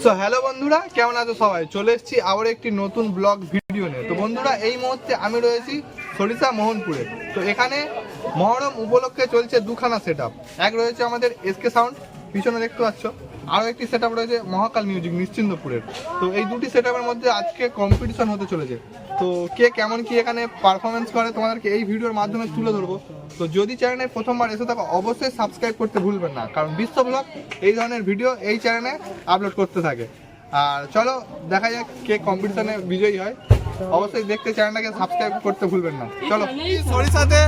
So hello বন্ধুরা, কেমন আছো সবাই? চলে এসেছি আবার একটি নতুন ব্লগ ভিডিও নিয়ে। তো বন্ধুরা, এই মুহূর্তে আমি রয়েছি সরিষা মোহনপুরে। তো এখানে মহরম উপলক্ষে চলছে দুখানা সেট এক রয়েছে আমাদের এসকে সাউন্ড পিছনে দেখতে পাচ্ছ। আরও একটি সেট রয়েছে মহাকাল মিউজিক নিশ্চিন্দপুরের। তো এই দুটি সেট মধ্যে আজকে কম্পিটিশন হতে চলেছে। তো কে কেমন কি এখানে পারফরমেন্স করে তোমাদেরকে এই ভিডিওর মাধ্যমে তুলে ধরবো। তো যদি চ্যানেলে প্রথমবার এসে থাকো, অবশ্যই সাবস্ক্রাইব করতে ভুলবেন না। কারণ বিশ্ব ব্লগ এই ধরনের ভিডিও এই চ্যানেলে আপলোড করতে থাকে। আর চলো, দেখা যাক কে কম্পিটিশনে বিজয়ী হয়। অবশ্যই দেখতে চ্যানেলটাকে সাবস্ক্রাইব করতে ভুলবেন না। চলো। সরিষাতে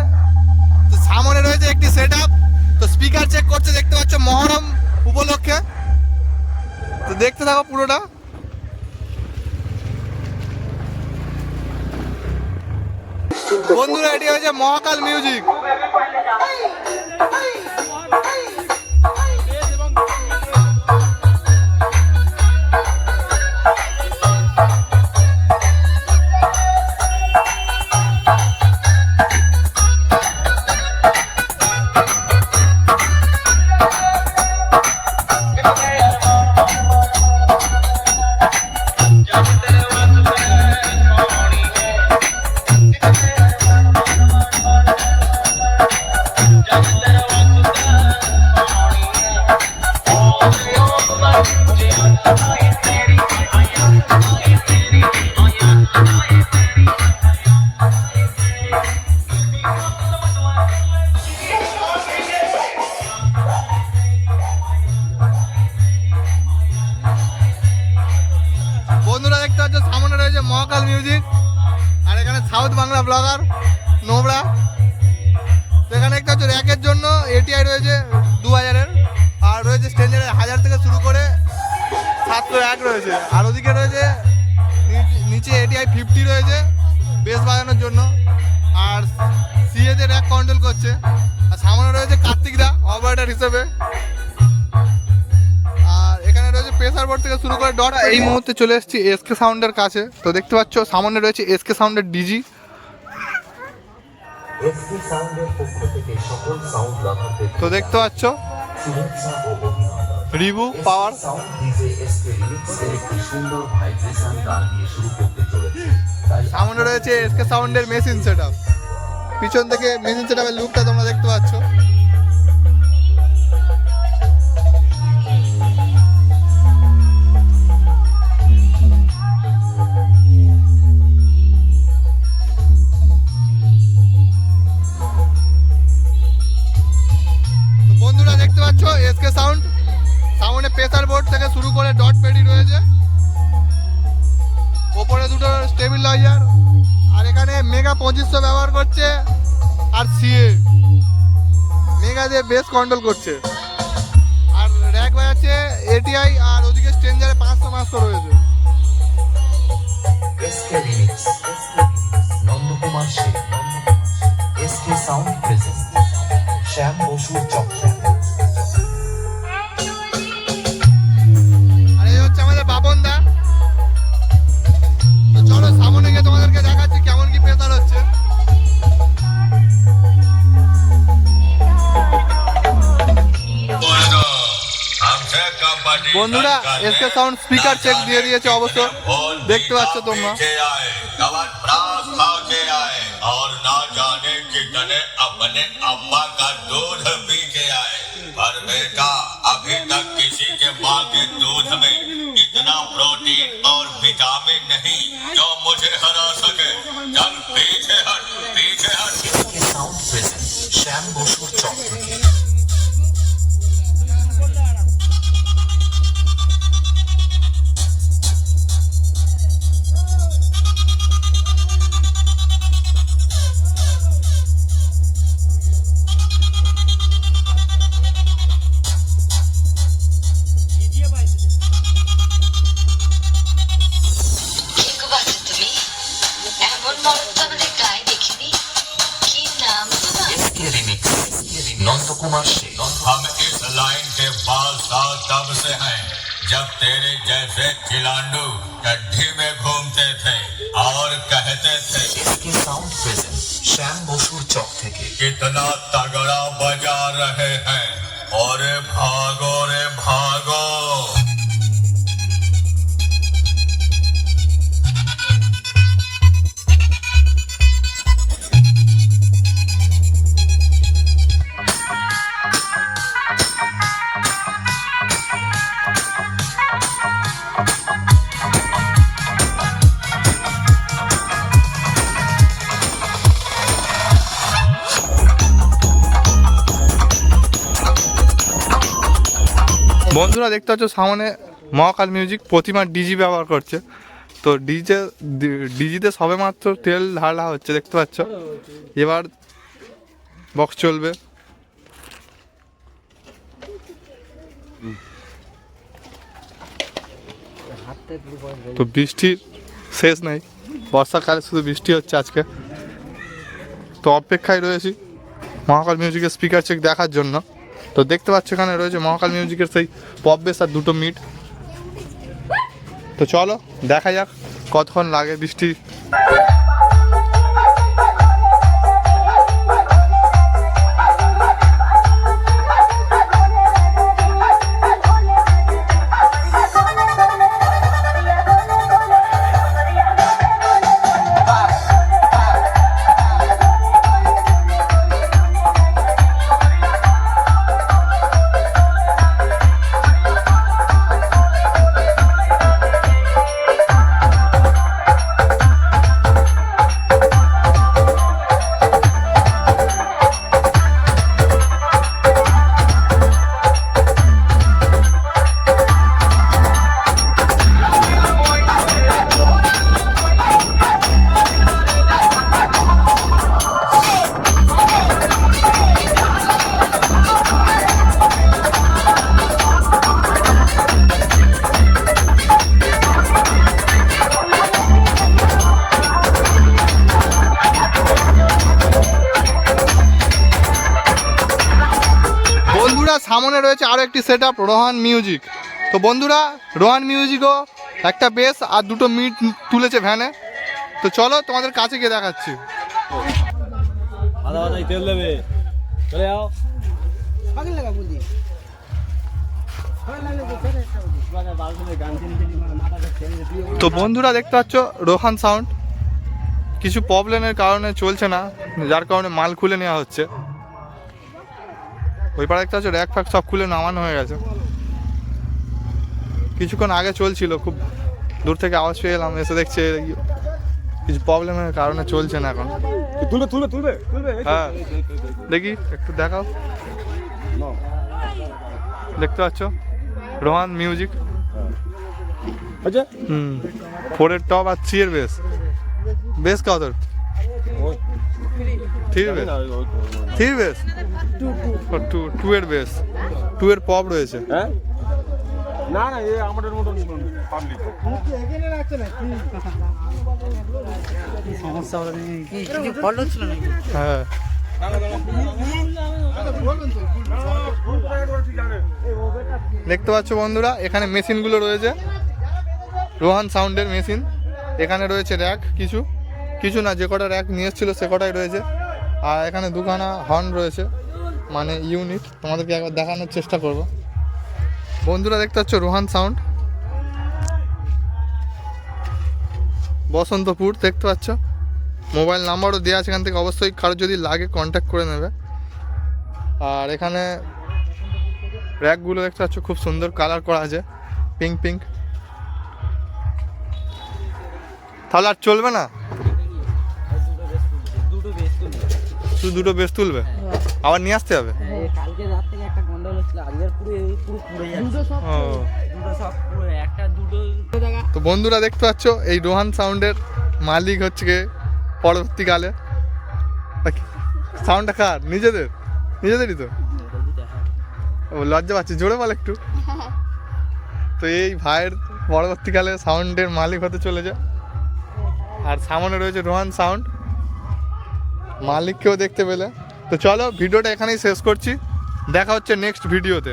তো সামনে রয়েছে একটি সেট তো স্পিকার চেক করছে, দেখতে পাচ্ছ মহরম উপলক্ষে। তো দেখতে থাকো পুরোটা। বন্ধুরা এটি হচ্ছে মহাকাল মিউজিক। বন্ধুরা এখানে সাউথ বাংলা ব্লগার, নোবরা। এখানে দেখতে পাচ্ছ র্যাকের জন্য এটিআই রয়েছে দু হাজারের, আর রয়েছে স্ট্যান্ডার্ডের হাজার থেকে শুরু করে সাতশো এক রয়েছে। আর ওদিকে রয়েছে নিচে এটিআই ফিফটি রয়েছে বেস বাজানোর জন্য। আর সিএতে র্যাক কন্ট্রোল করছে। আর সামনে রয়েছে কার্তিকদা অপারেটর হিসেবে। প্রেসার বোর্ড থেকে শুরু করে ডট এই মুহূর্তে চলে এসেছি এসকে সাউন্ডের কাছে। তো দেখতে পাচ্ছ সামনে রয়েছে এসকে সাউন্ডের ডিজি তো দেখতে পাচ্ছ রিভু পাওয়ার। সামনে রয়েছে এসকে সাউন্ডের মেশিন সেট পিছন থেকে মেশিন সেট লুকটা তোমরা দেখতে পাচ্ছ। স্টেবিলাইজার আর এখানে মেগা পঁচিশশো ব্যবহার করছে আর সিএ মেগা দিয়ে বেস কন্ট্রোল করছে। আর র্যাক বাজাচ্ছে এটিআই আর ওদিকে স্ট্রেঞ্জারে পাঁচশো পাঁচশো রয়েছে। Nandakumar Sheikh SK sound present Shyam বসুর বন্ধুরা এসকে সাউন্ড স্পিকার চেক দিয়ে দিয়েছে অবশ্য দেখতে পাচ্ছ তোমরা और ना जाने कितने अपने अम्मा का दूध पी के आए पर बेटा अभी तक किसी के माँ के दूध में इतना प्रोटीन और विटामिन नहीं जो मुझे हरा सके चल पीछे हट पीछे हम इस लाइन के बादशाह तब से हैं जब तेरे जैसे खिलांडू गड्ढी में घूमते थे और कहते थे इसके साउंड प्रेजेंट श्याम बसुर चौक थे कितना तगड़ा बजा रहे हैं। और भागो रे भागो। বন্ধুরা দেখতে পাচ্ছ, সামনে মহাকাল মিউজিক প্রতিমা ডিজি ব্যবহার করছে। তো ডিজে ডিজিতে সবে মাত্র তেল ঢালা হচ্ছে, দেখতে পাচ্ছ? এবার বক্স চলবে। তো বৃষ্টির শেষ নেই। বর্ষাকালে শুধু বৃষ্টি হচ্ছে আজকে। তো অপেক্ষায় রয়েছি মহাকাল মিউজিকের স্পিকার চেক দেখার জন্য। তো দেখতে পাচ্ছ এখানে রয়েছে মহাকাল মিউজিকের সেই পপ বেস আর দুটো মিট। তো চলো, দেখা যাক কতক্ষণ লাগে বৃষ্টি। সামনে রয়েছে আরও একটি সেট আপ রোহান মিউজিক তো বন্ধুরা রোহান মিউজিকও একটা বেস আর দুটো মিট তুলেছে ভ্যানে তো চলো তোমাদের কাছে গিয়ে দেখাচ্ছি। তেল দেবে। চলে যাও। তো বন্ধুরা দেখতে পাচ্ছ রোহান সাউন্ড কিছু প্রবলেমের কারণে চলছে না যার কারণে মাল খুলে নেওয়া হচ্ছে। ওই পাড়ে দেখতে পাচ্ছ র্যাক ফ্যাক সব খুলে নামানো হয়ে গেছে। কিছুক্ষণ আগে চলছিল খুব দূর থেকে আওয়াজ পেয়ে এলাম এসে দেখছে কিছু প্রবলেমের কারণে চলছে না এখন। তুলবে তুলবে তুলবে হ্যাঁ দেখি একটু দেখাও। দেখতে পাচ্ছ? রোহান মিউজিক আচ্ছা। হুম ফোরের টপ আর থ্রি এর বেস বেস কত three base three base two এর বেস টু এর পপ রয়েছে। হ্যাঁ? না না এই আমাদের মতন পাবলিক সমস্যা হলো কি কিছু ফল্ট হচ্ছিল নাকি? হ্যাঁ। দেখতে পাচ্ছ বন্ধুরা এখানে মেশিনগুলো রয়েছে। রোহান সাউন্ডের মেশিন এখানে রয়েছে র্যাক কিছু। কিছু না যে কটা র্যাক নিয়ে এসেছিল সে কটাই রয়েছে। আর এখানে দুখানা হর্ন রয়েছে। মানে ইউনিট তোমাদেরকে একবার দেখানোর চেষ্টা করব। বন্ধুরা দেখতে পাচ্ছ রোহান সাউন্ড বসন্তপুর দেখতে পাচ্ছ? মোবাইল নাম্বারও দেওয়া আছে এখান থেকে অবশ্যই কারও যদি লাগে কন্ট্যাক্ট করে নেবে। আর এখানে র্যাকগুলো দেখতে পাচ্ছ খুব সুন্দর কালার করা আছে পিঙ্ক পিঙ্ক তাহলে আর চলবে না? শুধু দুটো বেশ তুলবে? আবার নিয়ে আসতে হবে? কালকে রাত থেকে একটা গন্ডগোল হচ্ছিল। আজকের পুরো পুরো পুরো দুটো সব ও। দুটো সব পুরো একটা দুটো তো বন্ধুরা দেখতে পাচ্ছ এই রোহান সাউন্ডের মালিক হচ্ছে গিয়ে পরবর্তীকালে। সাউন্ডটা কার? নিজেদের? নিজেদেরই তো? ও লজ্জা পাচ্ছে। জোরে বল একটু। তো এই ভাইয়ের পরবর্তীকালে সাউন্ডের মালিক হতে চলে চলেছে আর সামনে রয়েছে রোহান সাউন্ড। মালিককেও দেখতে পেলে। তো চলো ভিডিওটা এখানেই শেষ করছি। দেখা হচ্ছে নেক্সট ভিডিওতে।